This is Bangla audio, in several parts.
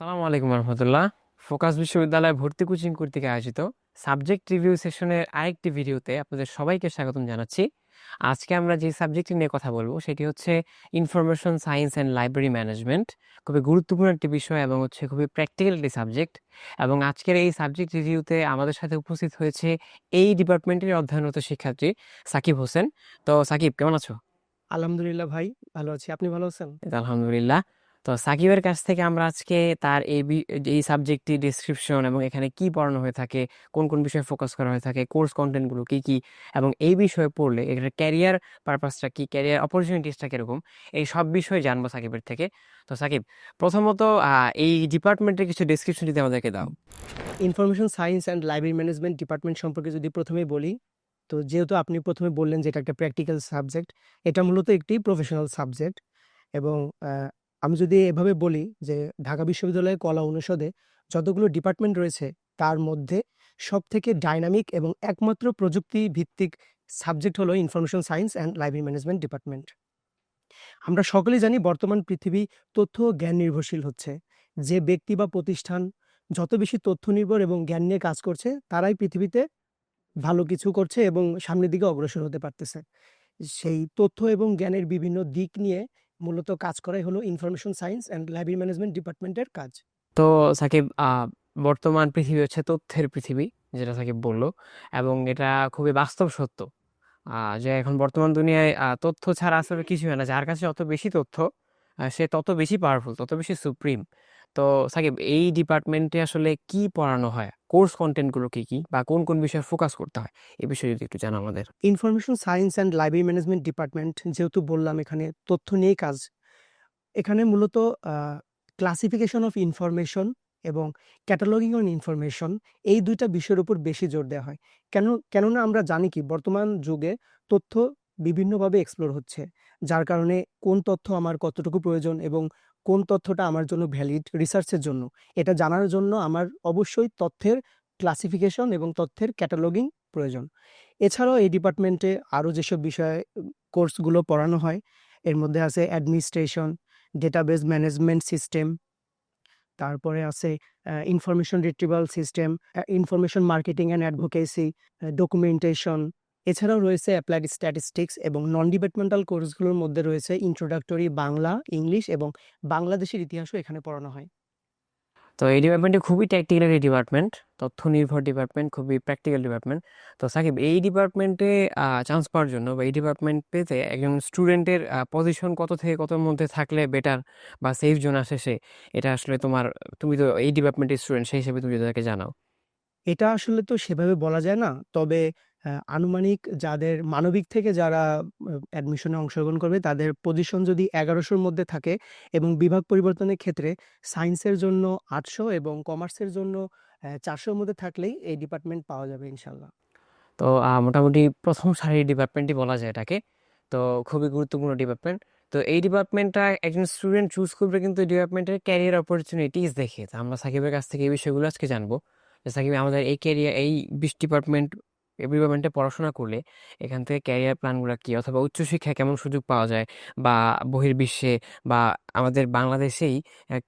সালামু আলাইকুম রহমতুল্লাহ। ফোকাস বিশ্ববিদ্যালয়ে ভর্তি কোচিং কর্তৃক আয়োজিত সাবজেক্ট রিভিউ সেশনের আরেকটি ভিডিওতে আপনাদের সবাইকে স্বাগতম জানাচ্ছি। আজকে আমরা যে সাবজেক্টটি নিয়ে কথা বলব সেটি হচ্ছে information science and library management. খুবই গুরুত্বপূর্ণ একটি বিষয় এবং হচ্ছে খুবই প্র্যাকটিক্যাল একটি সাবজেক্ট। এবং আজকের এই সাবজেক্ট রিভিউতে আমাদের সাথে উপস্থিত হয়েছে এই ডিপার্টমেন্টের অধ্যয়নরত শিক্ষার্থী সাকিব হোসেন। তো সাকিব কেমন আছো? আলহামদুলিল্লাহ ভাই ভালো আছি। আপনি ভালো আছেন? আলহামদুলিল্লাহ। তো সাকিবের কাছ থেকে আমরা আজকে তার এই এই সাবজেক্টটি ডিসক্রিপশন এবং এখানে কি পড়ানো হয়ে থাকে, কোন কোন বিষয়ে ফোকাস করা হয়ে থাকে কোর্স কন্টেন্টগুলো কি কি এবং এই বিষয়ে পড়লে এটার ক্যারিয়ার পারপাসটা কি ক্যারিয়ার অপরচুনিটিসটা কীরকম, এই সব বিষয়ে জানব সাকিবের থেকে। তো সাকিব, প্রথমত এই ডিপার্টমেন্টের কিছু ডিসক্রিপশন যদি আমাদেরকে দাও। Information science and library management department সম্পর্কে যদি প্রথমেই বলি, তো যেহেতু আপনি প্রথমে বললেন যে এটা একটা প্র্যাকটিক্যাল সাবজেক্ট এটা মূলত একটি প্রফেশনাল সাবজেক্ট এবং আমি যদি এভাবে বলি যে, ঢাকা বিশ্ববিদ্যালয়ের কলা অনুষদে যতগুলো ডিপার্টমেন্ট রয়েছে, তার মধ্যে সব থেকে ডাইনামিক এবং একমাত্র প্রযুক্তি ভিত্তিক সাবজেক্ট হলো information science and library management department আমরা সকলেই জানি বর্তমান পৃথিবী তথ্য জ্ঞান নির্ভরশীল হচ্ছে। যে ব্যক্তি বা প্রতিষ্ঠান যত বেশি তথ্য নির্ভর এবং জ্ঞান নিয়ে কাজ করছে, তারাই পৃথিবীতে ভালো কিছু করছে এবং সামনের দিকে অগ্রসর হতে পারতেছে। সেই তথ্য এবং জ্ঞানের বিভিন্ন দিক নিয়ে মূলত কাজ করাই হলো information science and library management ডিপার্টমেন্টের কাজ। তো সাকিব বর্তমান পৃথিবী হচ্ছে তথ্যের পৃথিবী, যেটা সাকিব বলল, এবং এটা খুবই বাস্তব সত্য। যে এখন বর্তমান দুনিয়ায় তথ্য ছাড়া আসলে কিছু হয় না। যার কাছে যত বেশি তথ্য সে তত বেশি পাওয়ারফুল তত বেশি সুপ্রিম তো সাকিব এই ডিপার্টমেন্টে আসলে কি পড়ানো হয়? কোর্স কন্টেন্টগুলো কি কি? বা কোন কোন বিষয়ে ফোকাস করতে হয়? এই বিষয়ে যদি একটু জানা আমাদের। Information science and library management department যেহেতু বললাম এখানে তথ্য নিয়েই কাজ, এখানে মূলত ক্লাসিফিকেশন অফ ইনফরমেশন এবং ক্যাটালগিং অন ইনফরমেশন এই দুইটা বিষয়ের উপর বেশি জোর দেওয়া হয়। কেন, কেননা আমরা জানি কি, বর্তমান যুগে তথ্য বিভিন্নভাবে এক্সপ্লোর হচ্ছে, যার কারণে কোন তথ্য আমার কতটুকু প্রয়োজন এবং কোন তথ্যটা আমার জন্য ভ্যালিড রিসার্চের জন্য? এটা জানার জন্য আমার অবশ্যই তথ্যের ক্লাসিফিকেশন এবং তথ্যের ক্যাটালগিং প্রয়োজন। এছাড়াও এই ডিপার্টমেন্টে আরও যেসব বিষয়ে কোর্সগুলো পড়ানো হয়, এর মধ্যে আছে অ্যাডমিনিস্ট্রেশন ডেটাবেস ম্যানেজমেন্ট সিস্টেম তারপরে আছে information retrieval system information marketing and advocacy documentation এছাড়াও রয়েছে অ্যাপ্লাইড স্ট্যাটিস্টিক্স এবং নন ডিপার্টমেন্টাল কোর্সগুলোর মধ্যে রয়েছে ইন্ট্রোডাক্টরি বাংলা ইংলিশ এবং বাংলাদেশের ইতিহাসও এখানে পড়ানো হয়। তো এই ডিপার্টমেন্টে খুবই ট্যাকটিক্যাল একটি ডিপার্টমেন্ট তথ্য নির্ভর ডিপার্টমেন্ট খুবই প্র্যাকটিক্যাল ডিপার্টমেন্ট তো সাকিব এই ডিপার্টমেন্টে চান্স পাওয়ার জন্য বা এই ডিপার্টমেন্ট পেতে একজন স্টুডেন্টের পজিশন কত থেকে কতর মধ্যে থাকলে বেটার বা সেফ জোন আসে সে এটা আসলে তোমার তুমি তো এই ডিপার্টমেন্টের স্টুডেন্ট সেই হিসেবে তুমি তাদেরকে জানাও। এটা আসলে তো সেভাবে বলা যায় না তবে আনুমানিক যাদের মানবিক থেকে যারা অ্যাডমিশনে অংশগ্রহণ করবে, তাদের পজিশন যদি এগারোশোর মধ্যে থাকে এবং বিভাগ পরিবর্তনের ক্ষেত্রে সায়েন্সের জন্য আটশো এবং কমার্সের জন্য চারশোর মধ্যে থাকলেই এই ডিপার্টমেন্ট পাওয়া যাবে ইনশাল্লাহ। তো মোটামুটি প্রথম সারির ডিপার্টমেন্টই বলা যায় এটাকে। তো, খুবই গুরুত্বপূর্ণ ডিপার্টমেন্ট তো, এই ডিপার্টমেন্টটা একজন স্টুডেন্ট চুজ করবে কিন্তু ডিপার্টমেন্টের ক্যারিয়ার অপরচুনিটিস দেখে। তো, আমরা সাকিবের কাছ থেকে এই বিষয়গুলো আজকে জানব যে, সাকিব, আমাদের এই ক্যারিয়ার এই বিশ ডিপার্টমেন্ট ডিপার্টমেন্টে পড়াশোনা করলে এখান থেকে ক্যারিয়ার প্ল্যানগুলো কী? অথবা উচ্চশিক্ষায় কেমন সুযোগ পাওয়া যায়? বা বহির্বিশ্বে বা আমাদের বাংলাদেশেই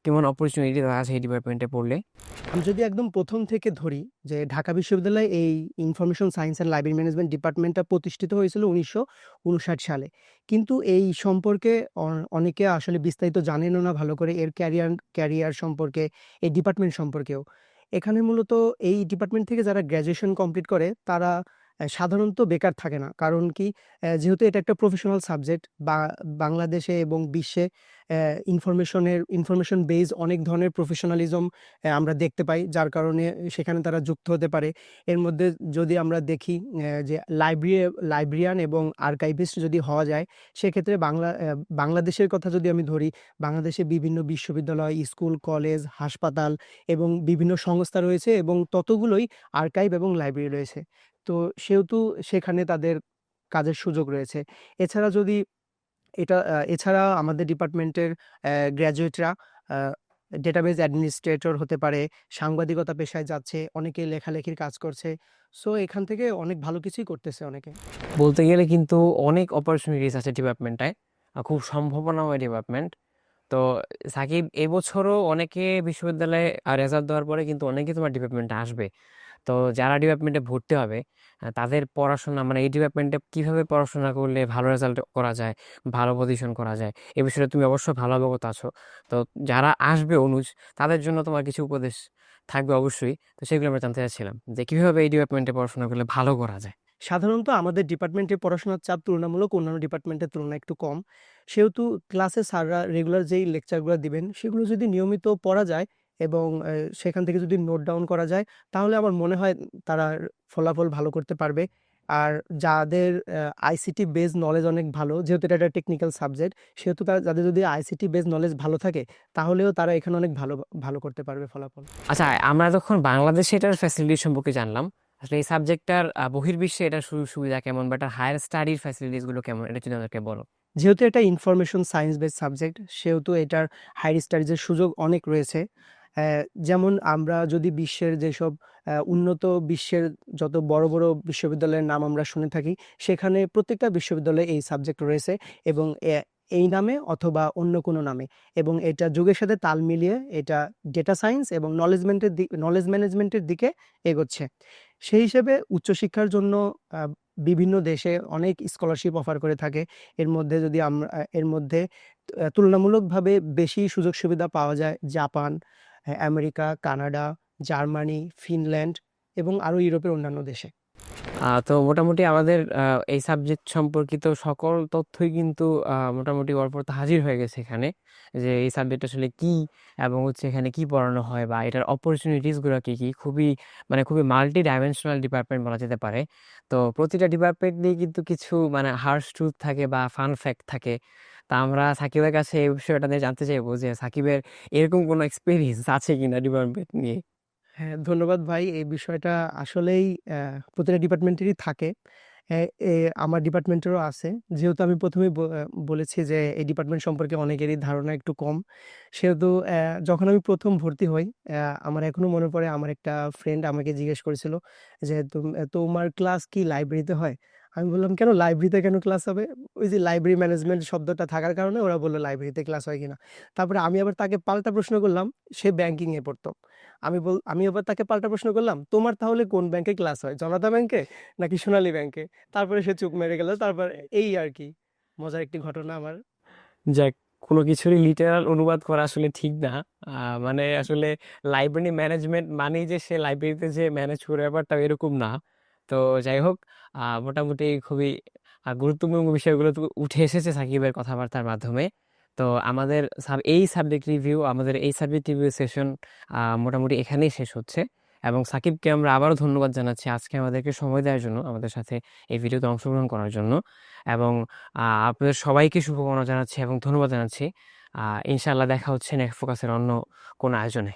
কেমন অপরচুনিটি আছে এই ডিপার্টমেন্টে পড়লে? আমি যদি একদম প্রথম থেকে ধরি যে ঢাকা বিশ্ববিদ্যালয়ে এই information science and library management ডিপার্টমেন্টটা প্রতিষ্ঠিত হয়েছিল উনিশশো উনষাট সালে। কিন্তু এই সম্পর্কে অনেকে আসলে বিস্তারিত জানেনও না ভালো করে এর ক্যারিয়ার ক্যারিয়ার সম্পর্কে, এই ডিপার্টমেন্ট সম্পর্কেও। এখানে মূলত এই ডিপার্টমেন্ট থেকে যারা গ্র্যাজুয়েশন কমপ্লিট করে তারা সাধারণত বেকার থাকে না। কারণ কি যেহেতু এটা একটা প্রফেশনাল সাবজেক্ট বা, বাংলাদেশে এবং বিশ্বে ইনফরমেশনের ইনফরমেশন বেজ অনেক ধরনের প্রফেশনালিজম আমরা দেখতে পাই। যার কারণে সেখানে তারা যুক্ত হতে পারে। এর মধ্যে যদি আমরা দেখি যে লাইব্রেরি লাইব্রেরিয়ান এবং আর্কাইভিস্ট যদি হওয়া যায়, সেক্ষেত্রে বাংলা বাংলাদেশের কথা যদি আমি ধরি, বাংলাদেশে বিভিন্ন বিশ্ববিদ্যালয় স্কুল কলেজ হাসপাতাল এবং বিভিন্ন সংস্থা রয়েছে এবং ততগুলোই আর্কাইভ এবং লাইব্রেরি রয়েছে। তো সেহেতু সেখানে তাদের কাজের সুযোগ রয়েছে। এছাড়া যদি এটা এছাড়া আমাদের ডিপার্টমেন্টের গ্র্যাজুয়েটরা ডেটাবেজ অ্যাডমিনিস্ট্রেটর হতে পারে, সাংবাদিকতা পেশায় যাচ্ছে, অনেকে লেখালেখির কাজ করছে সো এখান থেকে অনেক ভালো কিছুই করতেছে অনেকে। বলতে গেলে কিন্তু অনেক অপরচুনিটিস আছে ডিপার্টমেন্টটায় খুব সম্ভাবনাময় ডিপার্টমেন্ট তো সাকিব, এবছরও অনেকে বিশ্ববিদ্যালয়ে রেজাল্ট দেওয়ার পরে কিন্তু অনেকে তোমার ডিপার্টমেন্টে আসবে। তো যারা ডিপার্টমেন্টে ভর্তি হবে তাদের পড়াশোনা মানে এই ডিপার্টমেন্টে কীভাবে পড়াশোনা করলে ভালো রেজাল্ট করা যায়, ভালো পজিশন করা যায়, এ বিষয়ে তুমি অবশ্যই ভালো অবগত আছো। তো যারা আসবে অনুজ, তাদের জন্য তোমার কিছু উপদেশ থাকবে অবশ্যই। তো সেগুলো আমরা জানতে চাচ্ছিলাম যে কীভাবে এই ডিপার্টমেন্টে পড়াশোনা করলে ভালো করা যায়। সাধারণত আমাদের ডিপার্টমেন্টে পড়াশোনার চাপ তুলনামূলক অন্যান্য ডিপার্টমেন্টের তুলনায় একটু কম। সেহেতু ক্লাসে স্যাররা রেগুলার যেই লেকচারগুলো দিবেন, সেগুলো যদি নিয়মিত পড়া যায় এবং সেখান থেকে যদি নোট ডাউন করা যায় তাহলে আমার মনে হয় তারা ফলাফল ভালো করতে পারবে। আর যাদের আইসিটি বেস নলেজ অনেক ভালো যেহেতু এটা একটা টেকনিক্যাল সাবজেক্ট সেহেতু তারা যাদের যদি আইসিটি বেস নলেজ ভালো থাকে তাহলেও তারা এখানে অনেক ভালো ভালো করতে পারবে ফলাফল। আচ্ছা আমরা যখন বাংলাদেশে এটার ফ্যাসিলিটি সম্পর্কে জানলাম আসলে এই সাবজেক্টটার বহির্বিশ্বে এটার সুযোগ সুবিধা কেমন? বা এটার হায়ার স্টাডির ফ্যাসিলিটিসগুলো কেমন? এটা যদি আমাদেরকে বলো। যেহেতু এটা ইনফরমেশন সায়েন্স বেস সাবজেক্ট সেহেতু এটার হায়ার স্টাডিজের সুযোগ অনেক রয়েছে। যেমন আমরা যদি বিশ্বের যেসব উন্নত বিশ্বের যত বড় বড় বিশ্ববিদ্যালয়ের নাম আমরা শুনে থাকি, সেখানে প্রত্যেকটা বিশ্ববিদ্যালয়ে এই সাবজেক্ট রয়েছে এবং এই নামে অথবা অন্য কোনো নামে এবং এটা যুগের সাথে তাল মিলিয়ে এটা ডেটা সায়েন্স এবং নলেজমেন্টের দিক নলেজ ম্যানেজমেন্টের দিকে এগোচ্ছে। সেই হিসেবে উচ্চশিক্ষার জন্য বিভিন্ন দেশে অনেক স্কলারশিপ অফার করে থাকে। এর মধ্যে যদি আমরা এর মধ্যে তুলনামূলকভাবে বেশি সুযোগ সুবিধা পাওয়া যায়, Japan America, Canada, Germany, Finland এবং আরও ইউরোপের অন্যান্য দেশে। তো মোটামুটি আমাদের এই সাবজেক্ট সম্পর্কিত সকল তথ্যই কিন্তু মোটামুটি অল্পত হাজির হয়ে গেছে এখানে, যে এই সাবজেক্ট আসলে কি এবং হচ্ছে এখানে কি পড়ানো হয় বা এটার অপরচুনিটিস কী কি, খুবই মানে খুবই মাল্টি ডাইমেনশনাল ডিপার্টমেন্ট বলা যেতে পারে। তো প্রতিটা ডিপার্টমেন্ট নিয়ে কিন্তু কিছু মানে হার্শ ট্রুথ থাকে বা ফান ফ্যাক্ট থাকে। তা আমরা সাকিবের কাছে এই বিষয়টা নিয়ে জানতে চাইব যে সাকিবের এরকম কোনো এক্সপিরিয়েন্স আছে কিনা ডিপার্টমেন্ট নিয়ে? হ্যাঁ ধন্যবাদ ভাই। এই বিষয়টা আসলেই প্রতিটা ডিপার্টমেন্টেরই থাকে। আমার ডিপার্টমেন্টেরও আছে। যেহেতু আমি প্রথমে বলেছি যে এই ডিপার্টমেন্ট সম্পর্কে অনেকেরই ধারণা একটু কম। সেহেতু যখন আমি প্রথম ভর্তি হই আমার এখনও মনে পড়ে, আমার একটা ফ্রেন্ড আমাকে জিজ্ঞেস করেছিল যে তোমার ক্লাস কি লাইব্রেরিতে হয়? আমি বললাম, কেন লাইব্রেরিতে কেন ক্লাস হবে? ওই যে লাইব্রেরি ম্যানেজমেন্ট শব্দটা থাকার কারণে ওরা বলল লাইব্রেরিতে ক্লাস হয় কিনা? তারপরে আমি আবার তাকে পাল্টা প্রশ্ন করলাম, সে ব্যাংকিং পড়তো। আমি বল, আমি আবার তাকে পাল্টা প্রশ্ন করলাম, তোমার তাহলে কোন ব্যাংকে ক্লাস হয়? জনতা ব্যাংকে নাকি সোনালী ব্যাংকে তারপরে সে চুপ মেরে গেল। তারপর এই আর কি, মজার একটি ঘটনা আমার। যাক, কোনো কিছুরই লিটারাল অনুবাদ করা আসলে ঠিক না। মানে আসলে লাইব্রেরি ম্যানেজমেন্ট মানেই যে সে লাইব্রেরিতে যে ম্যানেজ করে ব্যাপারটা এরকম না। তো যাই হোক মোটামুটি খুবই গুরুত্বপূর্ণ বিষয়গুলো উঠে এসেছে সাকিবের কথাবার্তার মাধ্যমে। তো আমাদের সাব- এই সাবজেক্ট রিভিউ আমাদের এই সাবজেক্ট রিভিউ সেশন মোটামুটি এখানেই শেষ হচ্ছে। এবং সাকিবকে আমরা আবারও ধন্যবাদ জানাচ্ছি আজকে আমাদেরকে সময় দেওয়ার জন্য আমাদের সাথে এই ভিডিওতে অংশগ্রহণ করার জন্য। এবং আপনাদের সবাইকে শুভকামনা জানাচ্ছি এবং ধন্যবাদ জানাচ্ছি। আহ, ইনশাআল্লাহ দেখা হচ্ছে নেক্সট ফোকাসের অন্য কোনো আয়োজনে।